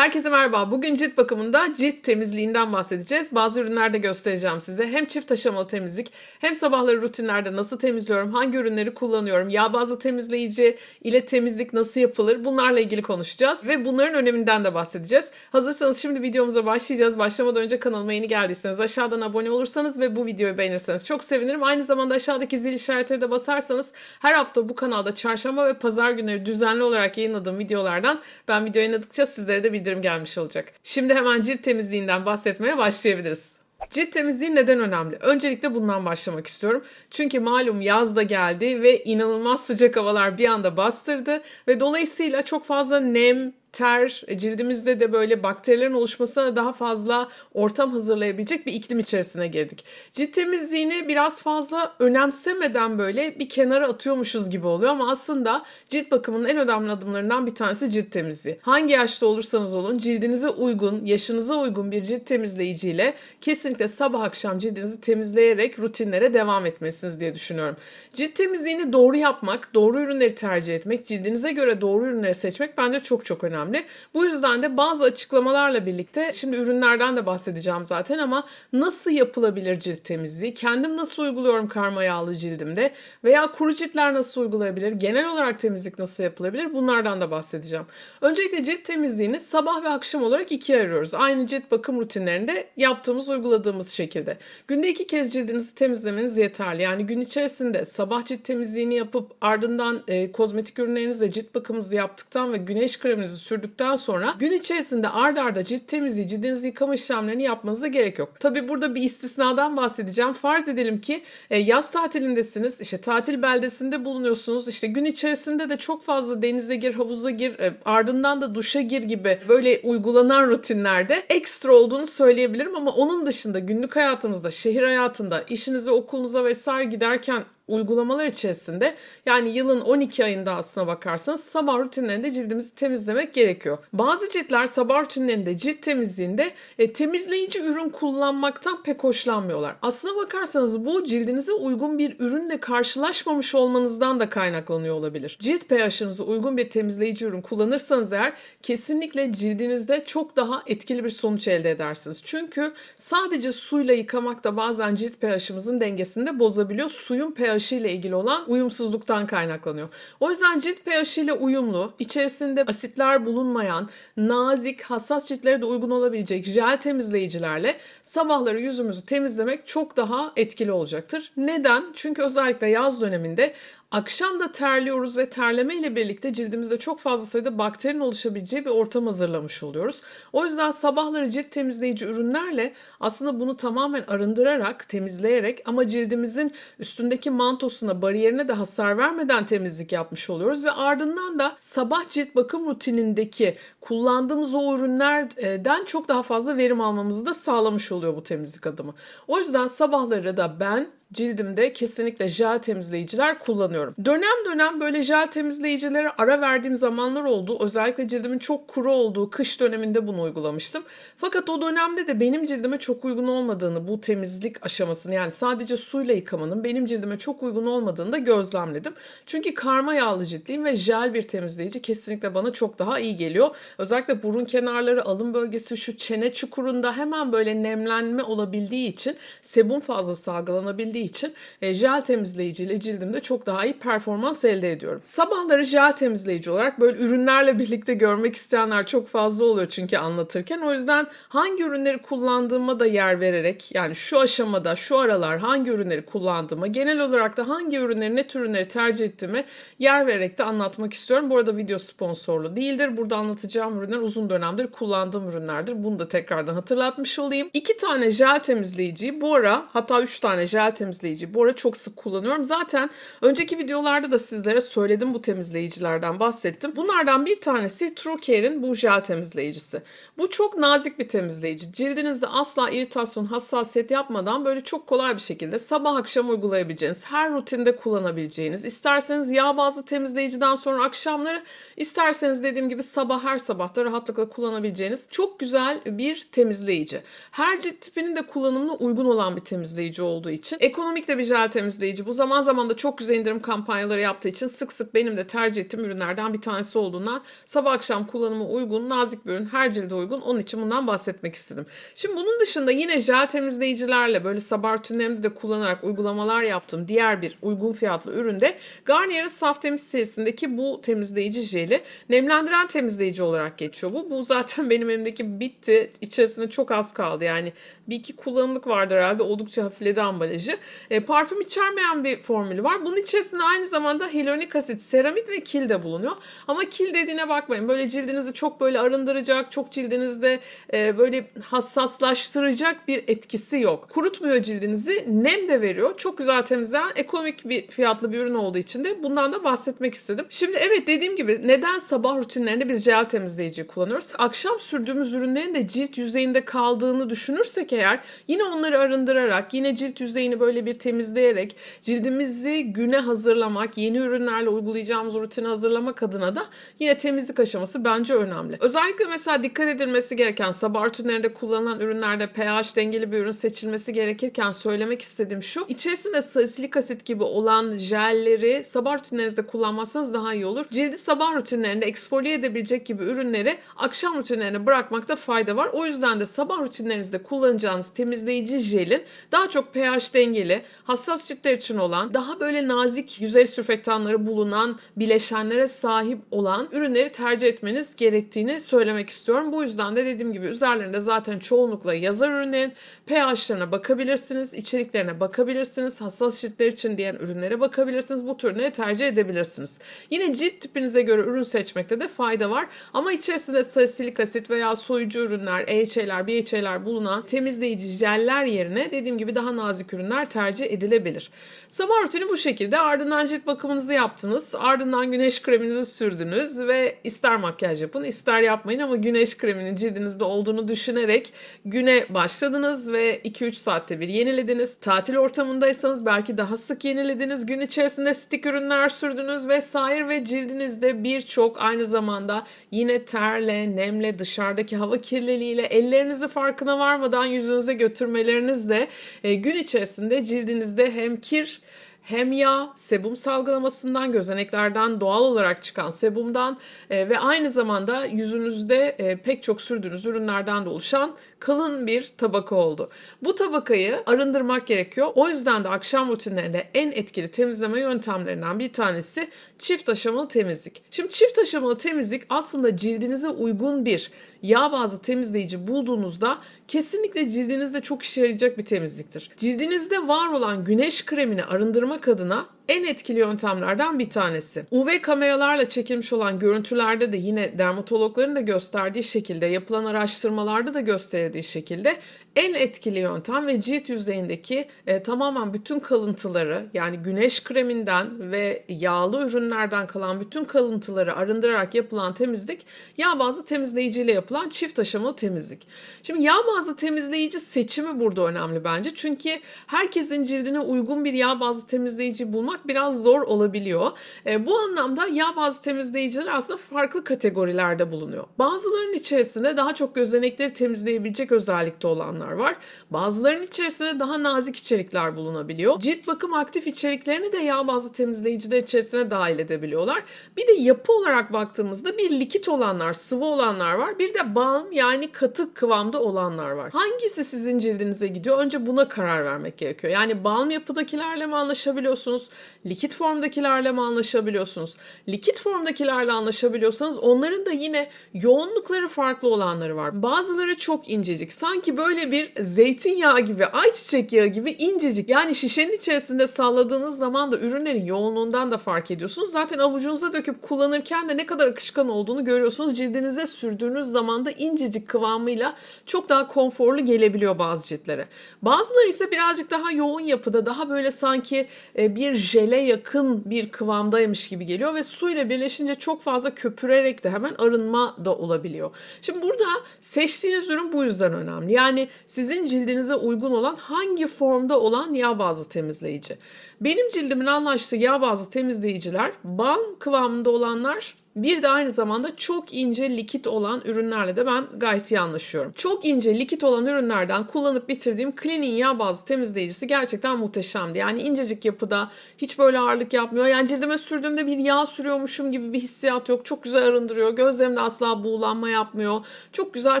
Herkese merhaba. Bugün cilt bakımında cilt temizliğinden bahsedeceğiz. Bazı ürünlerde göstereceğim size. Hem çift aşamalı temizlik hem sabahları rutinlerde nasıl temizliyorum, hangi ürünleri kullanıyorum, yağ bazlı temizleyici ile temizlik nasıl yapılır bunlarla ilgili konuşacağız. Ve bunların öneminden de bahsedeceğiz. Hazırsanız şimdi videomuza başlayacağız. Başlamadan önce kanalıma yeni geldiyseniz aşağıdan abone olursanız ve bu videoyu beğenirseniz çok sevinirim. Aynı zamanda aşağıdaki zil işaretine de basarsanız her hafta bu kanalda çarşamba ve pazar günleri düzenli olarak yayınladığım videolardan ben video yayınladıkça sizlere de bildirim gelmiş olacak. Şimdi hemen cilt temizliğinden bahsetmeye başlayabiliriz. Cilt temizliği neden önemli? Öncelikle bundan başlamak istiyorum. Çünkü malum yaz da geldi ve inanılmaz sıcak havalar bir anda bastırdı ve dolayısıyla çok fazla nem, ter, e, cildimizde de böyle bakterilerin oluşmasına daha fazla ortam hazırlayabilecek bir iklim içerisine girdik. Cilt temizliğini biraz fazla önemsemeden böyle bir kenara atıyormuşuz gibi oluyor ama aslında cilt bakımının en önemli adımlarından bir tanesi cilt temizliği. Hangi yaşta olursanız olun cildinize uygun, yaşınıza uygun bir cilt temizleyiciyle kesinlikle sabah akşam cildinizi temizleyerek rutinlere devam etmesiniz diye düşünüyorum. Cilt temizliğini doğru yapmak, doğru ürünleri tercih etmek, cildinize göre doğru ürünleri seçmek bence çok çok önemli önemli. Bu yüzden de bazı açıklamalarla birlikte şimdi ürünlerden de bahsedeceğim zaten ama nasıl yapılabilir cilt temizliği? Kendim nasıl uyguluyorum karma yağlı cildimde? Veya kuru ciltler nasıl uygulayabilir? Genel olarak temizlik nasıl yapılabilir? Bunlardan da bahsedeceğim. Öncelikle cilt temizliğini sabah ve akşam olarak ikiye ayırıyoruz. Aynı cilt bakım rutinlerinde yaptığımız, uyguladığımız şekilde. Günde iki kez cildinizi temizlemeniz yeterli. Yani gün içerisinde sabah cilt temizliğini yapıp ardından e, kozmetik ürünlerinizle cilt bakımınızı yaptıktan ve güneş kreminizi sürdükten sonra gün içerisinde ard arda cilt temizliği, cildinizi yıkama işlemlerini yapmanıza gerek yok. Tabi burada bir istisnadan bahsedeceğim. Farz edelim ki e, yaz tatilindesiniz, işte tatil beldesinde bulunuyorsunuz. İşte gün içerisinde de çok fazla denize gir, havuza gir, e, ardından da duşa gir gibi böyle uygulanan rutinlerde ekstra olduğunu söyleyebilirim ama onun dışında günlük hayatımızda, şehir hayatında, işinize, okulunuza vesaire giderken uygulamalar içerisinde yani yılın 12 ayında aslına bakarsanız sabah rutinlerinde cildimizi temizlemek gerekiyor. Bazı ciltler sabah rutinlerinde cilt temizliğinde e, temizleyici ürün kullanmaktan pek hoşlanmıyorlar. Aslına bakarsanız bu cildinize uygun bir ürünle karşılaşmamış olmanızdan da kaynaklanıyor olabilir. Cilt pH'ınıza uygun bir temizleyici ürün kullanırsanız eğer kesinlikle cildinizde çok daha etkili bir sonuç elde edersiniz. Çünkü sadece suyla yıkamak da bazen cilt pH'ımızın dengesini de bozabiliyor. Suyun pH pH ile ilgili olan uyumsuzluktan kaynaklanıyor. O yüzden cilt pH ile uyumlu, içerisinde asitler bulunmayan, nazik, hassas ciltlere de uygun olabilecek jel temizleyicilerle sabahları yüzümüzü temizlemek çok daha etkili olacaktır. Neden? Çünkü özellikle yaz döneminde Akşam da terliyoruz ve terleme ile birlikte cildimizde çok fazla sayıda bakterinin oluşabileceği bir ortam hazırlamış oluyoruz. O yüzden sabahları cilt temizleyici ürünlerle aslında bunu tamamen arındırarak, temizleyerek ama cildimizin üstündeki mantosuna, bariyerine de hasar vermeden temizlik yapmış oluyoruz ve ardından da sabah cilt bakım rutinindeki kullandığımız o ürünlerden çok daha fazla verim almamızı da sağlamış oluyor bu temizlik adımı. O yüzden sabahları da ben cildimde kesinlikle jel temizleyiciler kullanıyorum. Dönem dönem böyle jel temizleyicilere ara verdiğim zamanlar oldu. Özellikle cildimin çok kuru olduğu kış döneminde bunu uygulamıştım. Fakat o dönemde de benim cildime çok uygun olmadığını bu temizlik aşamasını yani sadece suyla yıkamanın benim cildime çok uygun olmadığını da gözlemledim. Çünkü karma yağlı ciltliyim ve jel bir temizleyici kesinlikle bana çok daha iyi geliyor. Özellikle burun kenarları, alın bölgesi, şu çene çukurunda hemen böyle nemlenme olabildiği için sebum fazla salgılanabildiği edildiği için e, jel temizleyiciyle cildimde çok daha iyi performans elde ediyorum. Sabahları jel temizleyici olarak böyle ürünlerle birlikte görmek isteyenler çok fazla oluyor çünkü anlatırken. O yüzden hangi ürünleri kullandığıma da yer vererek yani şu aşamada şu aralar hangi ürünleri kullandığıma genel olarak da hangi ürünleri ne tür ürünleri tercih ettiğimi yer vererek de anlatmak istiyorum. Bu arada video sponsorlu değildir. Burada anlatacağım ürünler uzun dönemdir kullandığım ürünlerdir. Bunu da tekrardan hatırlatmış olayım. İki tane jel temizleyiciyi bu ara hatta üç tane jel temizleyici temizleyici. Bu arada çok sık kullanıyorum. Zaten önceki videolarda da sizlere söyledim bu temizleyicilerden bahsettim. Bunlardan bir tanesi True Care'in bu jel temizleyicisi. Bu çok nazik bir temizleyici. Cildinizde asla iritasyon, hassasiyet yapmadan böyle çok kolay bir şekilde sabah akşam uygulayabileceğiniz, her rutinde kullanabileceğiniz, isterseniz yağ bazlı temizleyiciden sonra akşamları, isterseniz dediğim gibi sabah her sabahta rahatlıkla kullanabileceğiniz çok güzel bir temizleyici. Her cilt tipinin de kullanımına uygun olan bir temizleyici olduğu için ekonomik Ekonomik de bir jel temizleyici. Bu zaman zaman da çok güzel indirim kampanyaları yaptığı için sık sık benim de tercih ettiğim ürünlerden bir tanesi olduğundan sabah akşam kullanıma uygun, nazik bir ürün, her cilde uygun. Onun için bundan bahsetmek istedim. Şimdi bunun dışında yine jel temizleyicilerle böyle sabah rutinlerimde de kullanarak uygulamalar yaptığım diğer bir uygun fiyatlı üründe Garnier'in Saf Temiz serisindeki bu temizleyici jeli nemlendiren temizleyici olarak geçiyor bu. Bu zaten benim elimdeki bitti. İçerisinde çok az kaldı yani bir iki kullanımlık vardı herhalde. Oldukça hafifledi ambalajı. E, parfüm içermeyen bir formülü var. Bunun içerisinde aynı zamanda hyaluronik asit, seramit ve kil de bulunuyor. Ama kil dediğine bakmayın. Böyle cildinizi çok böyle arındıracak, çok cildinizde e, böyle hassaslaştıracak bir etkisi yok. Kurutmuyor cildinizi, nem de veriyor. Çok güzel temizleyen ekonomik bir fiyatlı bir ürün olduğu için de bundan da bahsetmek istedim. Şimdi evet dediğim gibi neden sabah rutinlerinde biz jel temizleyici kullanıyoruz? Akşam sürdüğümüz ürünlerin de cilt yüzeyinde kaldığını düşünürsek eğer yine onları arındırarak, yine cilt yüzeyini böyle bir temizleyerek cildimizi güne hazırlamak, yeni ürünlerle uygulayacağımız rutini hazırlamak adına da yine temizlik aşaması bence önemli. Özellikle mesela dikkat edilmesi gereken sabah rutinlerinde kullanılan ürünlerde pH dengeli bir ürün seçilmesi gerekirken söylemek istediğim şu. İçerisinde salisilik asit gibi olan jelleri sabah rutinlerinizde kullanmazsanız daha iyi olur. Cildi sabah rutinlerinde eksfolye edebilecek gibi ürünleri akşam rutinlerine bırakmakta fayda var. O yüzden de sabah rutinlerinizde kullanacağınız temizleyici jelin daha çok pH dengeli, hassas ciltler için olan, daha böyle nazik yüzey sürfektanları bulunan bileşenlere sahip olan ürünleri tercih etmeniz gerektiğini söylemek istiyorum. Bu yüzden de dediğim gibi üzerlerinde zaten çoğunlukla yazar ürünlerin pH'larına bakabilirsiniz, içeriklerine bakabilirsiniz, hassas ciltler için diyen ürünlere bakabilirsiniz. Bu tür ürünleri tercih edebilirsiniz. Yine cilt tipinize göre ürün seçmekte de fayda var. Ama içerisinde salisilik asit veya soyucu ürünler, EHA'lar, BHA'lar bulunan temizleyici jeller yerine dediğim gibi daha nazik ürünler tercih edilebilir. Sabah rutini bu şekilde. Ardından cilt bakımınızı yaptınız. Ardından güneş kreminizi sürdünüz ve ister makyaj yapın ister yapmayın ama güneş kreminin cildinizde olduğunu düşünerek güne başladınız ve 2-3 saatte bir yenilediniz. Tatil ortamındaysanız belki daha sık yenilediniz. Gün içerisinde stik ürünler sürdünüz vesaire ve cildinizde birçok aynı zamanda yine terle, nemle, dışarıdaki hava kirliliğiyle ellerinizi farkına varmadan yüzünüze götürmelerinizle e, gün içerisinde cildinizde hem kir hem yağ, sebum salgılamasından, gözeneklerden doğal olarak çıkan sebumdan e, ve aynı zamanda yüzünüzde e, pek çok sürdüğünüz ürünlerden de oluşan kalın bir tabaka oldu. Bu tabakayı arındırmak gerekiyor. O yüzden de akşam rutinlerinde en etkili temizleme yöntemlerinden bir tanesi çift aşamalı temizlik. Şimdi çift aşamalı temizlik aslında cildinize uygun bir yağ bazlı temizleyici bulduğunuzda kesinlikle cildinizde çok işe yarayacak bir temizliktir. Cildinizde var olan güneş kremini arındırmak adına en etkili yöntemlerden bir tanesi. UV kameralarla çekilmiş olan görüntülerde de yine dermatologların da gösterdiği şekilde yapılan araştırmalarda da gösterildiği şekilde en etkili yöntem ve cilt yüzeyindeki e, tamamen bütün kalıntıları yani güneş kreminden ve yağlı ürünlerden kalan bütün kalıntıları arındırarak yapılan temizlik yağ bazlı temizleyiciyle yapılan çift aşamalı temizlik. Şimdi yağ bazlı temizleyici seçimi burada önemli bence. Çünkü herkesin cildine uygun bir yağ bazlı temizleyici bulmak biraz zor olabiliyor. E, bu anlamda yağ bazlı temizleyiciler aslında farklı kategorilerde bulunuyor. Bazılarının içerisinde daha çok gözenekleri temizleyebilecek özellikte olanlar var. Bazılarının içerisinde daha nazik içerikler bulunabiliyor. Cilt bakım aktif içeriklerini de yağ bazlı temizleyiciler içerisine dahil edebiliyorlar. Bir de yapı olarak baktığımızda bir likit olanlar, sıvı olanlar var. Bir de balm yani katı kıvamda olanlar var. Hangisi sizin cildinize gidiyor? Önce buna karar vermek gerekiyor. Yani balm yapıdakilerle mi anlaşabiliyorsunuz? Likit formdakilerle mi anlaşabiliyorsunuz? Likit formdakilerle anlaşabiliyorsanız onların da yine yoğunlukları farklı olanları var. Bazıları çok incecik. Sanki böyle bir zeytinyağı gibi, ayçiçek yağı gibi incecik. Yani şişenin içerisinde salladığınız zaman da ürünlerin yoğunluğundan da fark ediyorsunuz. Zaten avucunuza döküp kullanırken de ne kadar akışkan olduğunu görüyorsunuz. Cildinize sürdüğünüz zaman da incecik kıvamıyla çok daha konforlu gelebiliyor bazı ciltlere. Bazıları ise birazcık daha yoğun yapıda, daha böyle sanki e, bir jele yakın bir kıvamdaymış gibi geliyor ve suyla birleşince çok fazla köpürerek de hemen arınma da olabiliyor. Şimdi burada seçtiğiniz ürün bu yüzden önemli. Yani sizin cildinize uygun olan hangi formda olan yağ bazlı temizleyici. Benim cildimin anlaştığı yağ bazlı temizleyiciler balm kıvamında olanlar Bir de aynı zamanda çok ince likit olan ürünlerle de ben gayet iyi anlaşıyorum. Çok ince likit olan ürünlerden kullanıp bitirdiğim Cleaning yağ bazlı temizleyicisi gerçekten muhteşemdi. Yani incecik yapıda hiç böyle ağırlık yapmıyor. Yani cildime sürdüğümde bir yağ sürüyormuşum gibi bir hissiyat yok. Çok güzel arındırıyor. Gözlerimde asla buğulanma yapmıyor. Çok güzel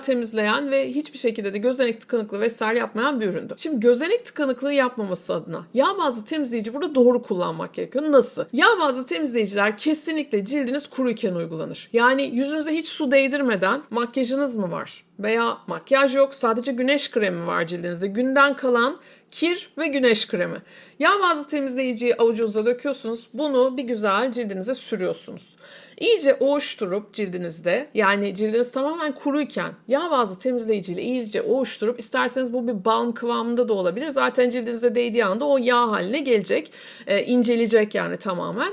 temizleyen ve hiçbir şekilde de gözenek tıkanıklığı vesaire yapmayan bir üründü. Şimdi gözenek tıkanıklığı yapmaması adına yağ bazlı temizleyici burada doğru kullanmak gerekiyor. Nasıl? Yağ bazlı temizleyiciler kesinlikle cildiniz kuruyken uygulanır. Yani yüzünüze hiç su değdirmeden makyajınız mı var? Veya makyaj yok sadece güneş kremi var cildinizde. Günden kalan kir ve güneş kremi. Yağ bazlı temizleyiciyi avucunuza döküyorsunuz. Bunu bir güzel cildinize sürüyorsunuz. İyice oğuşturup cildinizde yani cildiniz tamamen kuruyken yağ bazlı temizleyiciyle iyice oğuşturup isterseniz bu bir balm kıvamında da olabilir. Zaten cildinize değdiği anda o yağ haline gelecek. E, inceleyecek yani tamamen.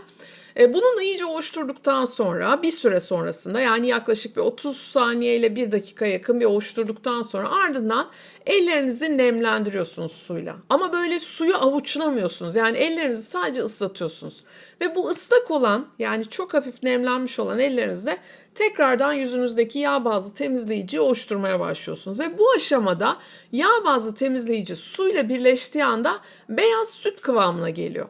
E, Bununla iyice oluşturduktan sonra bir süre sonrasında yani yaklaşık bir 30 saniye ile 1 dakika yakın bir oluşturduktan sonra ardından ellerinizi nemlendiriyorsunuz suyla. Ama böyle suyu avuçlamıyorsunuz. Yani ellerinizi sadece ıslatıyorsunuz. Ve bu ıslak olan yani çok hafif nemlenmiş olan ellerinizle tekrardan yüzünüzdeki yağ bazlı temizleyiciyi oluşturmaya başlıyorsunuz. Ve bu aşamada yağ bazlı temizleyici suyla birleştiği anda beyaz süt kıvamına geliyor.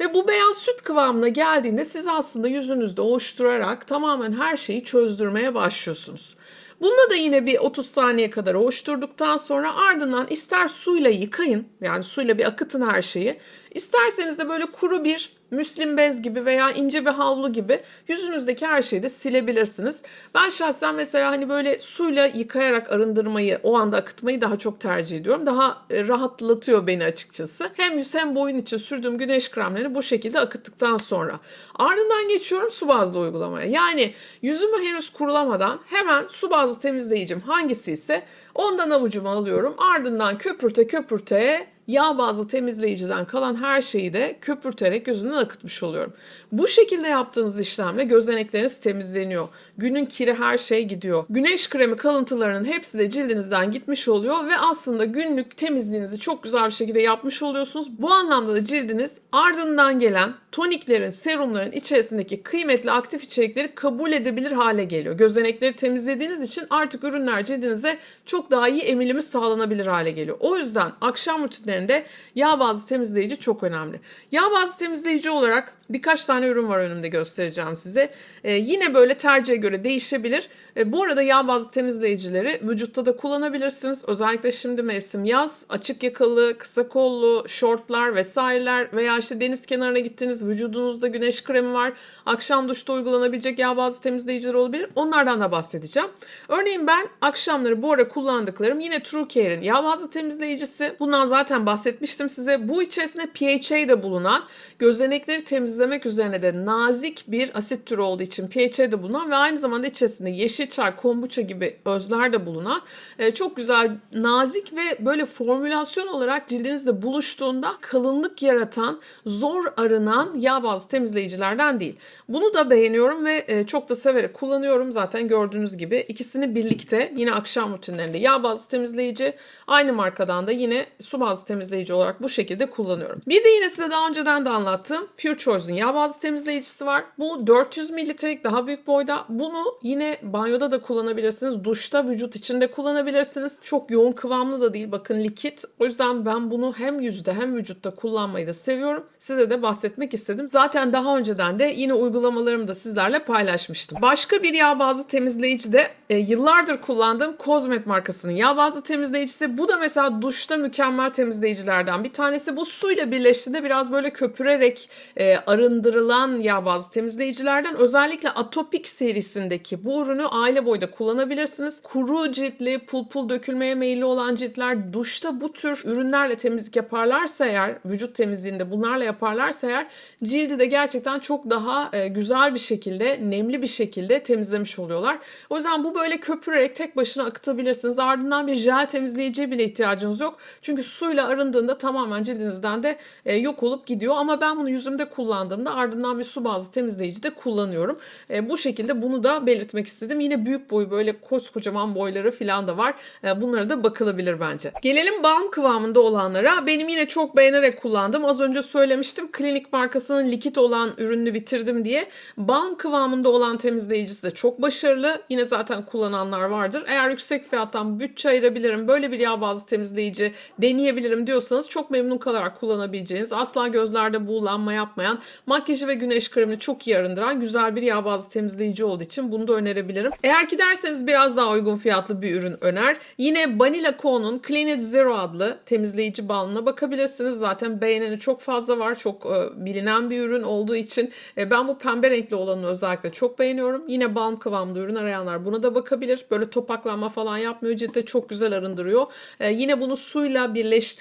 Ve bu beyaz süt kıvamına geldiğinde siz aslında yüzünüzde oluşturarak tamamen her şeyi çözdürmeye başlıyorsunuz. Bunda da yine bir 30 saniye kadar oluşturduktan sonra ardından ister suyla yıkayın yani suyla bir akıtın her şeyi. İsterseniz de böyle kuru bir müslim bez gibi veya ince bir havlu gibi yüzünüzdeki her şeyi de silebilirsiniz. Ben şahsen mesela hani böyle suyla yıkayarak arındırmayı, o anda akıtmayı daha çok tercih ediyorum. Daha e, rahatlatıyor beni açıkçası. Hem yüz hem boyun için sürdüğüm güneş kremlerini bu şekilde akıttıktan sonra. Ardından geçiyorum su bazlı uygulamaya. Yani yüzümü henüz kurulamadan hemen su bazlı temizleyicim hangisi ise ondan avucuma alıyorum. Ardından köpürte köpürte yağ bazlı temizleyiciden kalan her şeyi de köpürterek gözünden akıtmış oluyorum. Bu şekilde yaptığınız işlemle gözenekleriniz temizleniyor. Günün kiri her şey gidiyor. Güneş kremi kalıntılarının hepsi de cildinizden gitmiş oluyor ve aslında günlük temizliğinizi çok güzel bir şekilde yapmış oluyorsunuz. Bu anlamda da cildiniz ardından gelen toniklerin, serumların içerisindeki kıymetli aktif içerikleri kabul edebilir hale geliyor. Gözenekleri temizlediğiniz için artık ürünler cildinize çok daha iyi emilimi sağlanabilir hale geliyor. O yüzden akşam rutinlerinde yağ bazlı temizleyici çok önemli. Yağ bazlı temizleyici olarak birkaç tane ürün var önümde göstereceğim size. Ee, yine böyle tercihe göre değişebilir. Ee, bu arada yağ bazlı temizleyicileri vücutta da kullanabilirsiniz. Özellikle şimdi mevsim yaz, açık yakalı, kısa kollu, şortlar vesaireler veya işte deniz kenarına gittiniz vücudunuzda güneş kremi var. Akşam duşta uygulanabilecek yağ bazlı temizleyiciler olabilir. Onlardan da bahsedeceğim. Örneğin ben akşamları bu ara kullandıklarım yine True Care'in yağ bazlı temizleyicisi. Bundan zaten bahsetmiştim size. Bu içerisinde PHA de bulunan gözenekleri temizlemek üzerine de nazik bir asit türü olduğu için PHA de bulunan ve aynı zamanda içerisinde yeşil çay, kombuça gibi özler de bulunan e, çok güzel, nazik ve böyle formülasyon olarak cildinizde buluştuğunda kalınlık yaratan, zor arınan yağ bazlı temizleyicilerden değil. Bunu da beğeniyorum ve e, çok da severek kullanıyorum. Zaten gördüğünüz gibi ikisini birlikte yine akşam rutinlerinde yağ bazlı temizleyici, aynı markadan da yine su bazlı temizleyici olarak bu şekilde kullanıyorum. Bir de yine size daha önceden de anlattığım Pure Choice'un yağ bazlı temizleyicisi var. Bu 400 mililitrelik daha büyük boyda. Bunu yine banyoda da kullanabilirsiniz. Duşta vücut içinde kullanabilirsiniz. Çok yoğun kıvamlı da değil. Bakın likit. O yüzden ben bunu hem yüzde hem vücutta kullanmayı da seviyorum. Size de bahsetmek istedim. Zaten daha önceden de yine uygulamalarımı da sizlerle paylaşmıştım. Başka bir yağ bazlı temizleyici de e, yıllardır kullandığım Cosmet markasının yağ bazlı temizleyicisi. Bu da mesela duşta mükemmel temizleyicilerden bir tanesi. Bu suyla birleştiğinde biraz böyle köpürerek e, arındırılan yağ bazlı temizleyicilerden. Özellikle Atopik serisindeki bu ürünü aile boyda kullanabilirsiniz. Kuru ciltli, pul pul dökülmeye meyilli olan ciltler duşta bu tür ürünlerle temizlik yaparlarsa eğer, vücut temizliğinde bunlarla yaparlarsa eğer cildi de gerçekten çok daha e, güzel bir şekilde, nemli bir şekilde temizlemiş oluyorlar. O yüzden bu böyle köpürerek tek başına akıtabilirsiniz. Ardından bir jel temizleyiciye bile ihtiyacınız yok. Çünkü suyla arındığında tamamen cildinizden de e, yok olup gidiyor. Ama ben bunu yüzümde kullandığımda ardından bir su bazlı temizleyici de kullanıyorum. E, bu şekilde bunu da belirtmek istedim. Yine büyük boyu böyle koskocaman boyları falan da var. E, bunlara da bakılabilir bence. Gelelim balm kıvamında olanlara. Benim yine çok beğenerek kullandım. Az önce söylemiştim. Klinik markasının likit olan ürününü bitirdim diye. Balm kıvamında olan temizleyicisi de çok başarılı. Yine zaten kullananlar vardır. Eğer yüksek fiyattan bütçe ayırabilirim, böyle bir yağ bazlı temizleyici deneyebilirim diyorsanız çok memnun kalarak kullanabileceğiniz, asla gözlerde buğulanma yapmayan, makyajı ve güneş kremini çok iyi arındıran güzel bir yağ bazlı temizleyici olduğu için bunu da önerebilirim. Eğer ki derseniz biraz daha uygun fiyatlı bir ürün öner. Yine Banila Co'nun Clean It Zero adlı temizleyici balmına bakabilirsiniz. Zaten beğeneni çok fazla var. Çok e, bilinen bir ürün olduğu için e, ben bu pembe renkli olanı özellikle çok beğeniyorum. Yine balm kıvamlı ürün arayanlar buna da bakabilir. Böyle topaklanma falan yapmıyor. Ciltte çok güzel arındırıyor. E, yine bunu suyla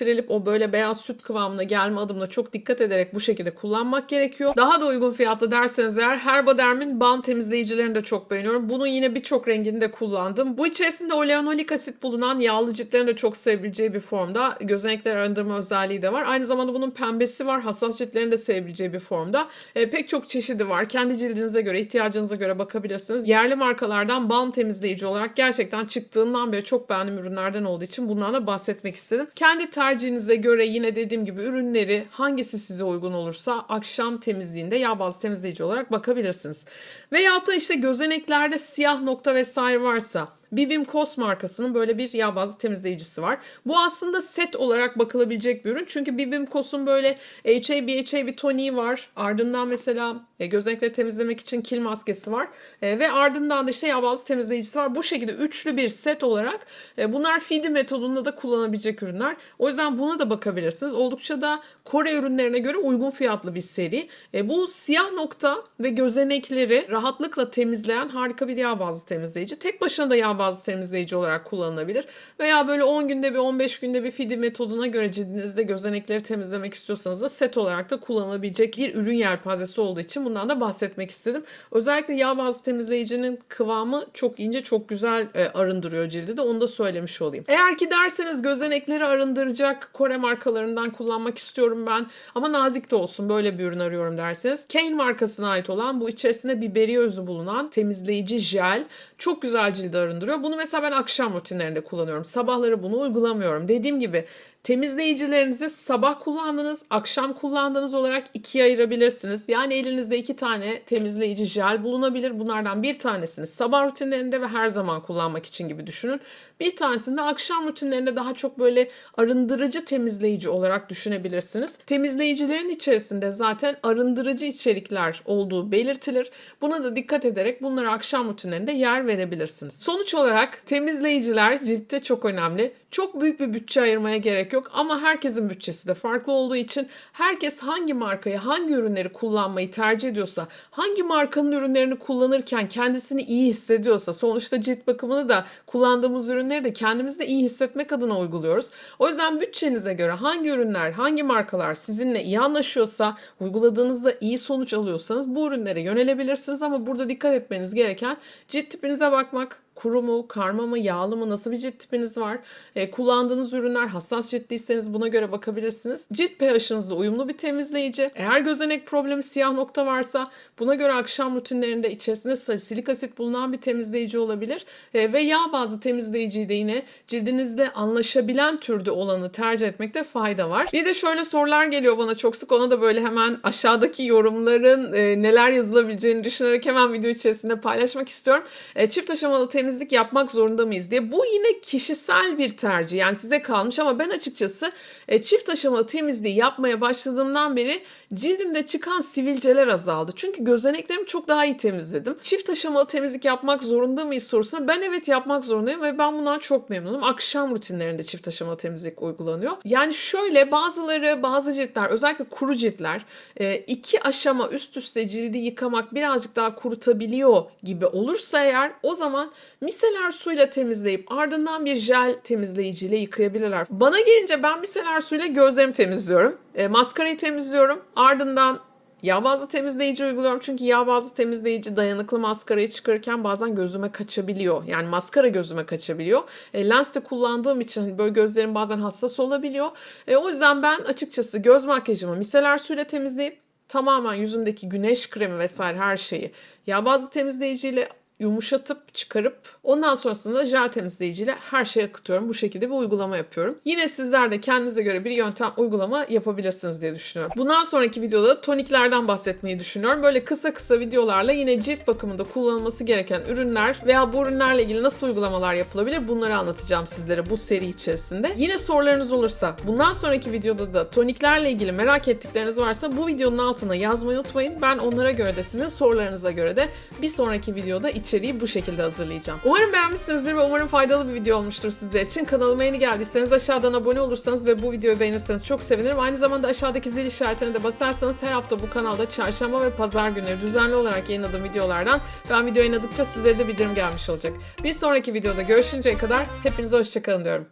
birleştirilip o böyle beyaz süt kıvamına gelme adımına çok dikkat ederek bu şekilde kullanmak gerekiyor. Daha da uygun fiyatlı derseniz eğer Herbaderm'in balm temizleyicilerini de çok beğeniyorum. Bunun yine birçok rengini de kullandım. Bu içerisinde oleanolik asit bulunan yağlı ciltlerin de çok sevebileceği bir formda. Gözenekler arındırma özelliği de var. Aynı zamanda bunun pembesi var. Hassas ciltlerin de sevebileceği bir formda. E, pek çok çeşidi var. Kendi cildinize göre, ihtiyacınıza göre bakabilirsiniz. Yerli markalardan balm temizleyici olarak gerçekten çıktığından beri çok beğendiğim ürünlerden olduğu için bundan da bahsetmek istedim. Kendi tercihinize göre yine dediğim gibi ürünleri hangisi size uygun olursa akşam temizliğinde yağ bazlı temizleyici olarak bakabilirsiniz. Veyahut da işte gözeneklerde siyah nokta vesaire varsa Bibim Cos markasının böyle bir yağ bazlı temizleyicisi var. Bu aslında set olarak bakılabilecek bir ürün. Çünkü Bibim Cos'un böyle HA, BHA bir toniği var. Ardından mesela e, gözenekleri temizlemek için kil maskesi var. E, ve ardından da işte yağ bazlı temizleyicisi var. Bu şekilde üçlü bir set olarak e, bunlar feed metodunda da kullanabilecek ürünler. O yüzden buna da bakabilirsiniz. Oldukça da Kore ürünlerine göre uygun fiyatlı bir seri. E, bu siyah nokta ve gözenekleri rahatlıkla temizleyen harika bir yağ bazlı temizleyici. Tek başına da yağ bazlı temizleyici olarak kullanılabilir. Veya böyle 10 günde bir 15 günde bir fidi metoduna göre cildinizde gözenekleri temizlemek istiyorsanız da set olarak da kullanılabilecek bir ürün yelpazesi olduğu için bundan da bahsetmek istedim. Özellikle yağ bazlı temizleyicinin kıvamı çok ince çok güzel e, arındırıyor cildi de onu da söylemiş olayım. Eğer ki derseniz gözenekleri arındıracak Kore markalarından kullanmak istiyorum ben ama nazik de olsun böyle bir ürün arıyorum derseniz Kane markasına ait olan bu içerisinde biberiye özü bulunan temizleyici jel çok güzel cildi arındırıyor. Bunu mesela ben akşam rutinlerinde kullanıyorum. Sabahları bunu uygulamıyorum. Dediğim gibi temizleyicilerinizi sabah kullandığınız, akşam kullandığınız olarak ikiye ayırabilirsiniz. Yani elinizde iki tane temizleyici jel bulunabilir. Bunlardan bir tanesini sabah rutinlerinde ve her zaman kullanmak için gibi düşünün. Bir tanesini de akşam rutinlerinde daha çok böyle arındırıcı temizleyici olarak düşünebilirsiniz. Temizleyicilerin içerisinde zaten arındırıcı içerikler olduğu belirtilir. Buna da dikkat ederek bunları akşam rutinlerinde yer verebilirsiniz. Sonuç olarak temizleyiciler ciltte çok önemli. Çok büyük bir bütçe ayırmaya gerek yok ama herkesin bütçesi de farklı olduğu için herkes hangi markayı, hangi ürünleri kullanmayı tercih ediyorsa, hangi markanın ürünlerini kullanırken kendisini iyi hissediyorsa, sonuçta cilt bakımını da kullandığımız ürünleri de kendimizde iyi hissetmek adına uyguluyoruz. O yüzden bütçenize göre hangi ürünler, hangi markalar sizinle iyi anlaşıyorsa, uyguladığınızda iyi sonuç alıyorsanız bu ürünlere yönelebilirsiniz ama burada dikkat etmeniz gereken cilt tipinize bakmak, kuru mu, karma mı, yağlı mı, nasıl bir cilt tipiniz var? E, kullandığınız ürünler hassas ciltliyseniz buna göre bakabilirsiniz. Cilt pH'ınızla uyumlu bir temizleyici. Eğer gözenek problemi siyah nokta varsa buna göre akşam rutinlerinde içerisinde salisilik asit bulunan bir temizleyici olabilir. E, ve yağ bazlı temizleyiciyi de yine cildinizde anlaşabilen türde olanı tercih etmekte fayda var. Bir de şöyle sorular geliyor bana çok sık. Ona da böyle hemen aşağıdaki yorumların e, neler yazılabileceğini düşünerek hemen video içerisinde paylaşmak istiyorum. E, çift aşamalı temizleyici temizlik yapmak zorunda mıyız diye. Bu yine kişisel bir tercih. Yani size kalmış ama ben açıkçası e, çift aşamalı temizliği yapmaya başladığımdan beri cildimde çıkan sivilceler azaldı. Çünkü gözeneklerimi çok daha iyi temizledim. Çift aşamalı temizlik yapmak zorunda mıyız sorusuna ben evet yapmak zorundayım ve ben bundan çok memnunum. Akşam rutinlerinde çift aşamalı temizlik uygulanıyor. Yani şöyle bazıları bazı ciltler özellikle kuru ciltler e, iki aşama üst üste cildi yıkamak birazcık daha kurutabiliyor gibi olursa eğer o zaman miseler suyla temizleyip ardından bir jel temizleyiciyle yıkayabilirler. Bana gelince ben miseler suyla gözlerimi temizliyorum. E, maskarayı temizliyorum. Ardından Yağ bazlı temizleyici uyguluyorum çünkü yağ bazlı temizleyici dayanıklı maskarayı çıkarırken bazen gözüme kaçabiliyor. Yani maskara gözüme kaçabiliyor. E, lens de kullandığım için hani böyle gözlerim bazen hassas olabiliyor. E, o yüzden ben açıkçası göz makyajımı miseler suyla temizleyip tamamen yüzümdeki güneş kremi vesaire her şeyi yağ bazlı temizleyiciyle yumuşatıp çıkarıp ondan sonrasında da jel temizleyiciyle her şeyi akıtıyorum. Bu şekilde bir uygulama yapıyorum. Yine sizler de kendinize göre bir yöntem uygulama yapabilirsiniz diye düşünüyorum. Bundan sonraki videoda da toniklerden bahsetmeyi düşünüyorum. Böyle kısa kısa videolarla yine cilt bakımında kullanılması gereken ürünler veya bu ürünlerle ilgili nasıl uygulamalar yapılabilir bunları anlatacağım sizlere bu seri içerisinde. Yine sorularınız olursa bundan sonraki videoda da toniklerle ilgili merak ettikleriniz varsa bu videonun altına yazmayı unutmayın. Ben onlara göre de sizin sorularınıza göre de bir sonraki videoda içeriği bu şekilde hazırlayacağım. Umarım beğenmişsinizdir ve umarım faydalı bir video olmuştur sizler için. Kanalıma yeni geldiyseniz aşağıdan abone olursanız ve bu videoyu beğenirseniz çok sevinirim. Aynı zamanda aşağıdaki zil işaretine de basarsanız her hafta bu kanalda çarşamba ve pazar günleri düzenli olarak yayınladığım videolardan ben video yayınladıkça sizlere de bildirim gelmiş olacak. Bir sonraki videoda görüşünceye kadar hepinize hoşçakalın diyorum.